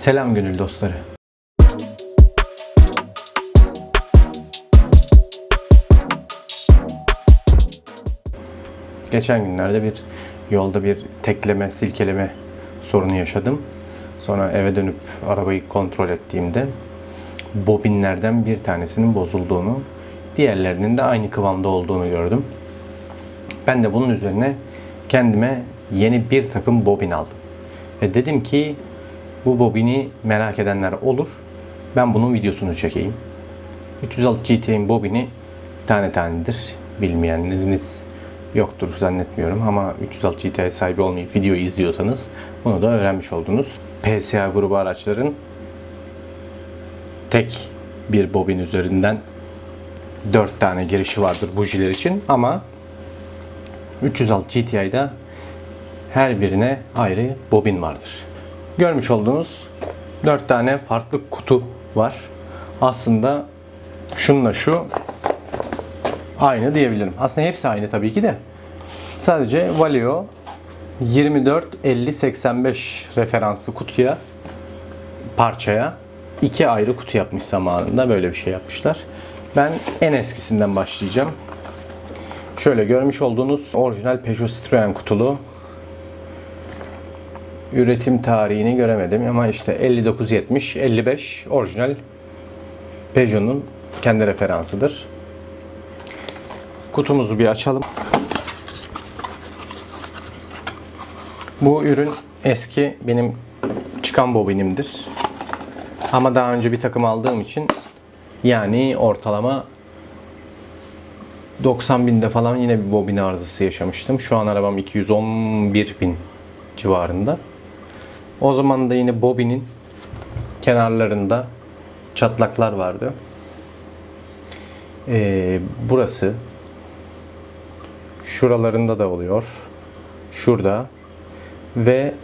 Selam gönül dostları. Geçen günlerde bir yolda bir tekleme, silkeleme sorunu yaşadım. Sonra eve dönüp arabayı kontrol ettiğimde bobinlerden bir tanesinin bozulduğunu, diğerlerinin de aynı kıvamda olduğunu gördüm. Ben de bunun üzerine kendime yeni bir takım bobin aldım. Ve dedim ki bu bobini merak edenler olur. Ben bunun videosunu çekeyim. 306 GT'nin bobini tane tanedir. Bilmeyenleriniz yoktur zannetmiyorum ama 306 GT'ye sahibi olmayıp videoyu izliyorsanız bunu da öğrenmiş oldunuz. PSA grubu araçların tek bir bobin üzerinden 4 tane girişi vardır bujiler için ama 306 GTI'da her birine ayrı bobin vardır. Görmüş olduğunuz 4 tane farklı kutu var. Aslında şununla şu aynı diyebilirim. Aslında hepsi aynı tabii ki de. Sadece Valeo 24 50 85 referanslı kutuya parçaya iki ayrı kutu yapmış zamanında böyle bir şey yapmışlar. Ben en eskisinden başlayacağım. Şöyle görmüş olduğunuz orijinal Peugeot Citroen kutulu. Üretim tarihini göremedim ama işte 5970 55 orijinal Peugeot'un kendi referansıdır. Kutumuzu bir açalım. Bu ürün eski benim çıkan bobinimdir. Ama daha önce bir takım aldığım için yani ortalama 90 binde falan yine bir bobin arızası yaşamıştım. Şu an arabam 211 bin civarında. O zaman da yine bobinin kenarlarında çatlaklar vardı. Ee, burası şuralarında da oluyor. Şurada ve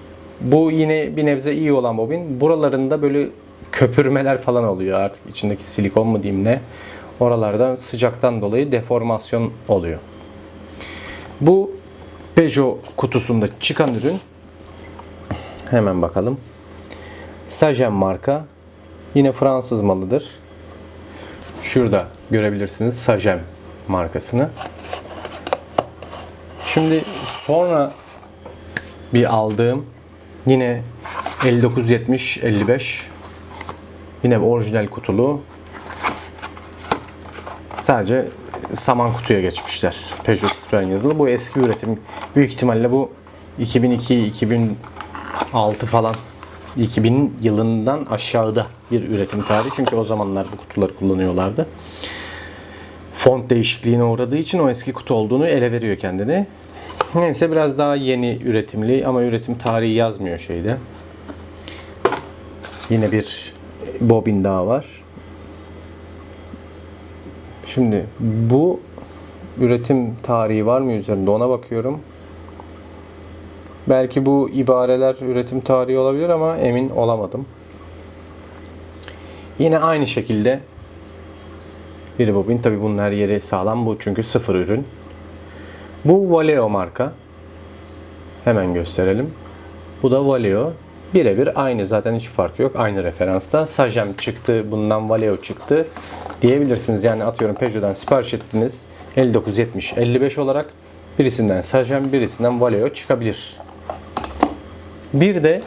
bu yine bir nebze iyi olan bobin. Buralarında böyle köpürmeler falan oluyor artık içindeki silikon mu diyeyim ne. Oralardan sıcaktan dolayı deformasyon oluyor. Bu Peugeot kutusunda çıkan ürün hemen bakalım. Sajen marka. Yine Fransız malıdır. Şurada görebilirsiniz Sajen markasını. Şimdi sonra bir aldığım yine 5970 55 yine orijinal kutulu sadece saman kutuya geçmişler. Peugeot Citroen yazılı. Bu eski üretim. Büyük ihtimalle bu 2002 2006 falan 2000 yılından aşağıda bir üretim tarihi. Çünkü o zamanlar bu kutuları kullanıyorlardı. Font değişikliğine uğradığı için o eski kutu olduğunu ele veriyor kendini. Neyse biraz daha yeni üretimli ama üretim tarihi yazmıyor şeyde. Yine bir bobin daha var. Şimdi bu üretim tarihi var mı üzerinde ona bakıyorum. Belki bu ibareler üretim tarihi olabilir ama emin olamadım. Yine aynı şekilde bir bobin. Tabi bunun her yeri sağlam bu çünkü sıfır ürün. Bu Valeo marka. Hemen gösterelim. Bu da Valeo. Birebir aynı zaten hiç fark yok. Aynı referansta. Sajem çıktı, bundan Valeo çıktı diyebilirsiniz. Yani atıyorum Peugeot'dan sipariş ettiniz. 5970 55 olarak birisinden Sajem, birisinden Valeo çıkabilir. Bir de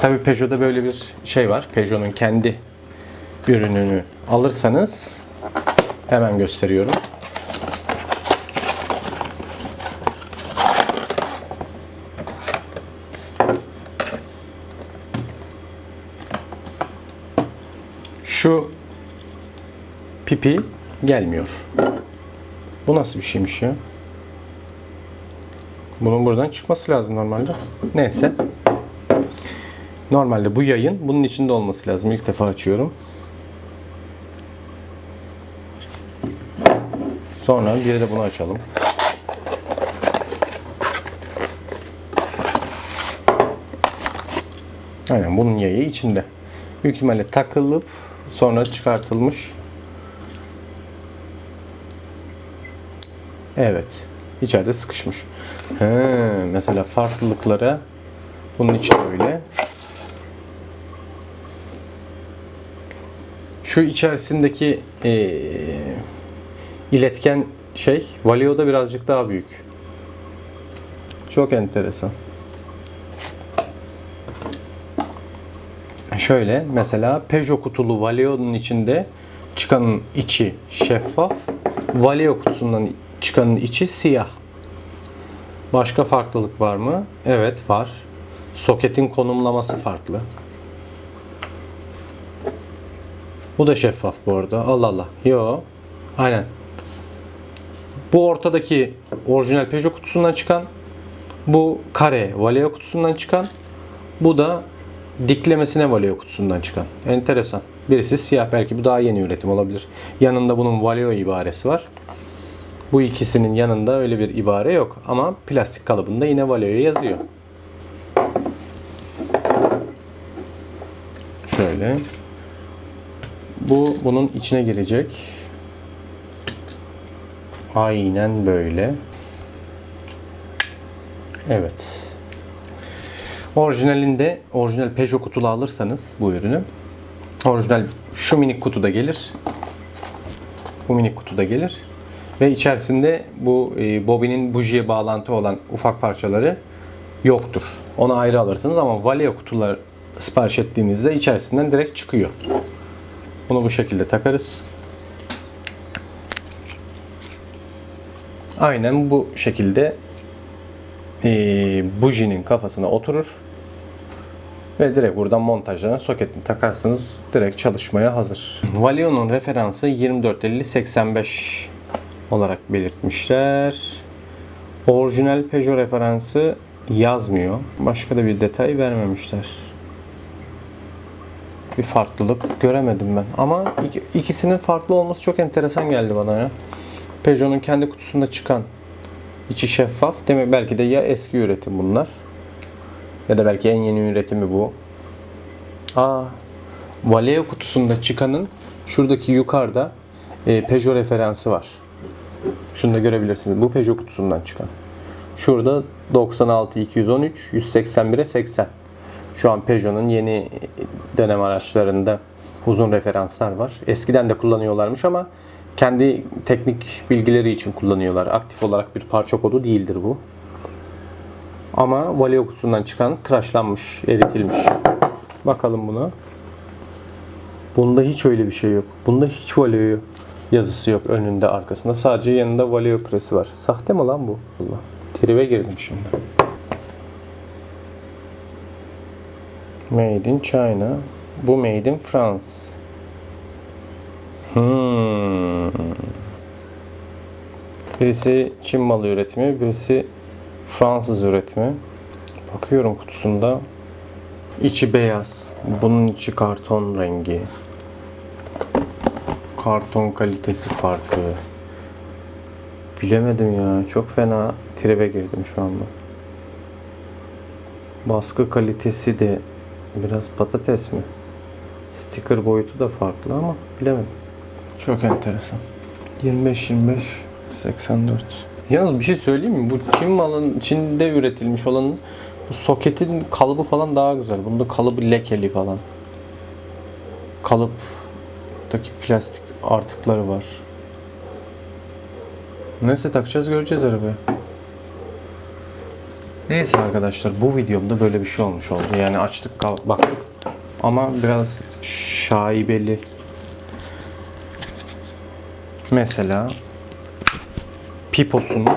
tabi Peugeot'da böyle bir şey var. Peugeot'un kendi ürününü alırsanız hemen gösteriyorum. Şu pipi gelmiyor. Bu nasıl bir şeymiş ya? Bunun buradan çıkması lazım normalde. Neyse. Normalde bu yayın bunun içinde olması lazım. İlk defa açıyorum. Sonra bir de bunu açalım. Aynen bunun yayı içinde. Büyük ihtimalle takılıp sonra çıkartılmış. Evet. İçeride sıkışmış. He, mesela farklılıklara bunun için öyle. Şu içerisindeki eee, iletken şey Valeo'da birazcık daha büyük. Çok enteresan. Şöyle mesela Peugeot kutulu Valeo'nun içinde çıkanın içi şeffaf. Valeo kutusundan çıkanın içi siyah. Başka farklılık var mı? Evet var. Soketin konumlaması farklı. Bu da şeffaf bu arada. Allah Allah. Yo. Aynen. Bu ortadaki orijinal Peugeot kutusundan çıkan. Bu kare Valeo kutusundan çıkan. Bu da diklemesine Valeo kutusundan çıkan. Enteresan. Birisi siyah. Belki bu daha yeni üretim olabilir. Yanında bunun Valeo ibaresi var. Bu ikisinin yanında öyle bir ibare yok. Ama plastik kalıbında yine Valeo yazıyor. Şöyle. Bu bunun içine girecek. Aynen böyle. Evet. Orijinalinde, orijinal Peugeot kutulu alırsanız bu ürünü orijinal şu minik kutuda gelir. Bu minik kutuda gelir. Ve içerisinde bu e, bobinin bujiye bağlantı olan ufak parçaları yoktur. Onu ayrı alırsınız ama Valeo kutular sipariş ettiğinizde içerisinden direkt çıkıyor. Bunu bu şekilde takarız. Aynen bu şekilde e, bujinin kafasına oturur. Ve direkt buradan montajlarına soketini takarsınız. Direkt çalışmaya hazır. Valeo'nun referansı 2450-85 olarak belirtmişler. Orijinal Peugeot referansı yazmıyor. Başka da bir detay vermemişler. Bir farklılık göremedim ben. Ama ik- ikisinin farklı olması çok enteresan geldi bana ya. Peugeot'un kendi kutusunda çıkan içi şeffaf. Demek belki de ya eski üretim bunlar ya da belki en yeni üretimi bu. Aa, Valeo kutusunda çıkanın şuradaki yukarıda e, Peugeot referansı var. Şunu da görebilirsiniz. Bu Peugeot kutusundan çıkan. Şurada 96 213 181'e 80. Şu an Peugeot'un yeni dönem araçlarında uzun referanslar var. Eskiden de kullanıyorlarmış ama kendi teknik bilgileri için kullanıyorlar. Aktif olarak bir parça kodu değildir bu. Ama Valeo kutusundan çıkan tıraşlanmış, eritilmiş. Bakalım buna. Bunda hiç öyle bir şey yok. Bunda hiç Valeo yazısı yok önünde arkasında. Sadece yanında Valeo presi var. Sahte mi lan bu? Allah. Tribe girdim şimdi. Made in China. Bu Made in France. Hmm. Birisi Çin malı üretimi, birisi Fransız üretimi. Bakıyorum kutusunda. İçi beyaz. Bunun içi karton rengi. Karton kalitesi farkı. Bilemedim ya. Çok fena tribe girdim şu anda. Baskı kalitesi de biraz patates mi? Sticker boyutu da farklı ama bilemedim. Çok enteresan. 25 25 84. Yalnız bir şey söyleyeyim mi? Bu Çin malın Çin'de üretilmiş olanın bu soketin kalıbı falan daha güzel. Bunda kalıbı lekeli falan. Kalıptaki plastik artıkları var. Neyse takacağız göreceğiz arabaya. Neyse arkadaşlar bu videomda böyle bir şey olmuş oldu. Yani açtık baktık ama biraz şaibeli. Mesela piposunu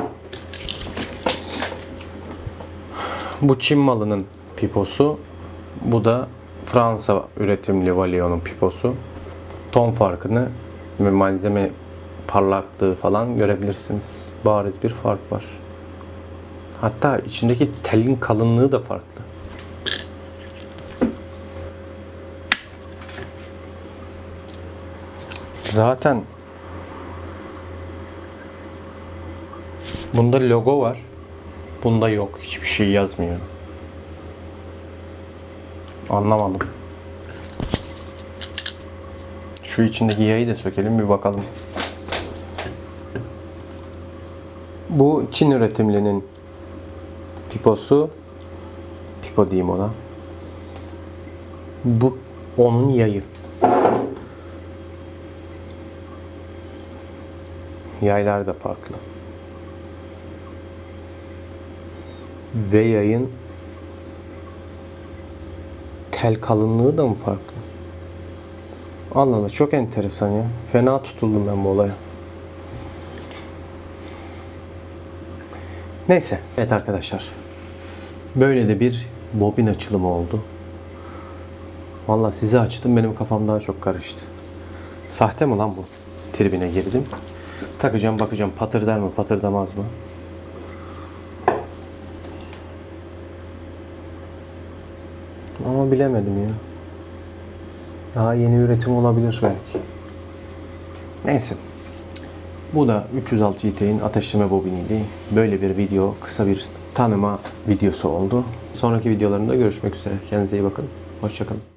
bu Çin malının piposu bu da Fransa üretimli Valeo'nun piposu. Ton farkını ve malzeme parlaklığı falan görebilirsiniz. Bariz bir fark var. Hatta içindeki telin kalınlığı da farklı. Zaten bunda logo var. Bunda yok. Hiçbir şey yazmıyor. Anlamadım. Şu içindeki yağı da sökelim bir bakalım. Bu Çin üretimlinin piposu. Pipo diyeyim ona. Bu onun yayı. Yaylar da farklı. Ve yayın tel kalınlığı da mı farklı? Allah Allah çok enteresan ya. Fena tutuldum ben bu olaya. Neyse. Evet arkadaşlar. Böyle de bir bobin açılımı oldu. Valla size açtım benim kafam daha çok karıştı. Sahte mi lan bu? Tribine girdim. Takacağım bakacağım patırdar mı patırdamaz mı? Ama bilemedim ya. Daha yeni üretim olabilir belki. Neyse. Bu da 306 GT'nin ateşleme bobiniydi. Böyle bir video, kısa bir tanıma videosu oldu. Sonraki videolarımda görüşmek üzere. Kendinize iyi bakın. Hoşçakalın.